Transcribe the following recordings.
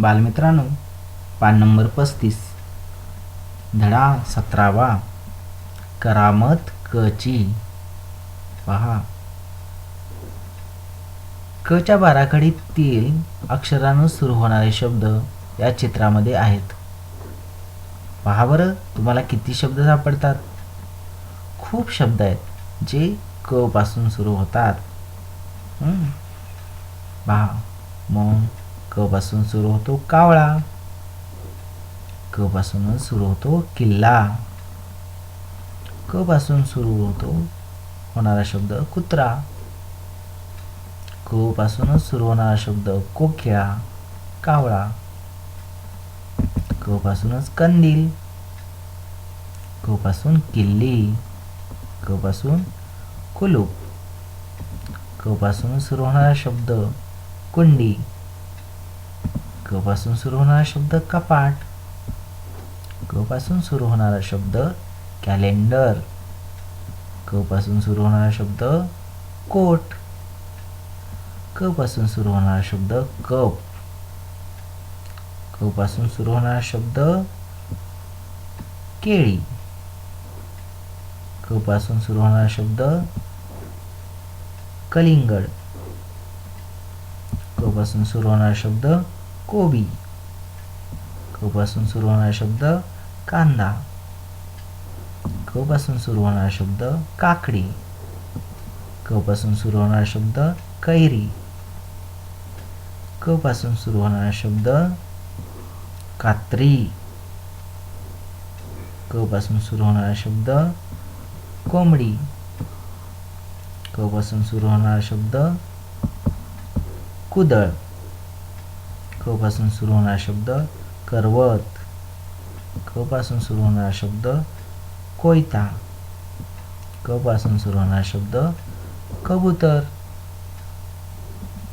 बालमित्रांनो पान नंबर पस्तीस. धडा सतरावा. करामत कची. पहा. कच्या बाराखडीतील अक्षरानं सुरू होणारे शब्द या चित्रामध्ये आहेत. पहा बरं तुम्हाला किती शब्द सापडतात? खूप शब्द आहेत जे क पासून सुरू होतात. पहा. मग क पासून सुरू होतो कावळा. क पासून सुरू होतो किल्ला. क पासून सुरू होतो होणारा शब्द कुत्रा. क पासून सुरू होणारा शब्द कोक्या कावळा. क पासूनच कंदील. क पासून किल्ली. क पासून कुलूप. क पासून सुरू होणारा शब्द कुंडी. क पासून सुरू होणारा शब्द कपाट. क पासून सुरू होणारा शब्द कॅलेंडर क पासून सुरू होणारा शब्द कोट. क पासून सुरू होणारा शब्द कप. क पासून सुरू होणारा शब्द केळी. क पासून सुरू होणारा शब्द कलिंगड. क पासून सुरू होणारा शब्द कोबी. क पासून सुरू होणारा शब्द कांदा. क पासून सुरू होणारा शब्द काकडी. क पासून सुरू होणारा शब्द कैरी. क पासून सुरू होणारा शब्द कात्री. क पासून सुरू होणारा शब्द कोंबडी. क पासून सुरू होणारा शब्द कुदळ. क पासून सुरू होणारा शब्द करवत. क पासून सुरू होणारा शब्द कोयता. क पासून सुरू होणारा शब्द कबूतर.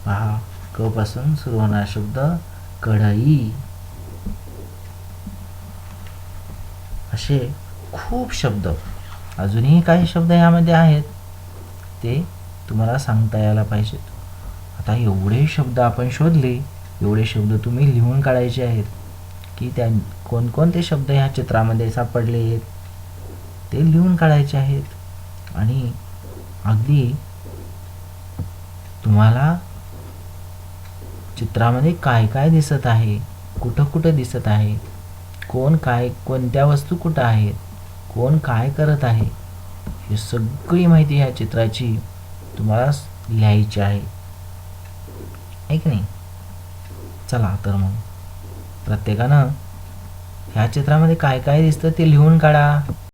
पहा क पासून सुरू होणारा शब्द कढई. असे खूप शब्द अजूनही काही शब्द यामध्ये आहेत. ते तुम्हाला सांगता यायला पाहिजेत. आता एवढे शब्द आपण शोधले एवढे शब्द तुम्ही लिहून काढायचे आहेत की त्या कोणकोणते शब्द ह्या चित्रामध्ये सापडले आहेत ते लिहून काढायचे आहेत. आणि अगदी तुम्हाला चित्रामध्ये काय काय दिसत आहे कुठं कुठं दिसत आहे कोण काय कोणत्या वस्तू कुठं आहेत कोण काय करत आहे ही सगळी माहिती ह्या चित्राची तुम्हाला लिहायची आहे. ऐक नाही? चला तर मग. प्रत्येकानं ह्या चित्रामध्ये काय काय दिसतं ते लिहून काढा.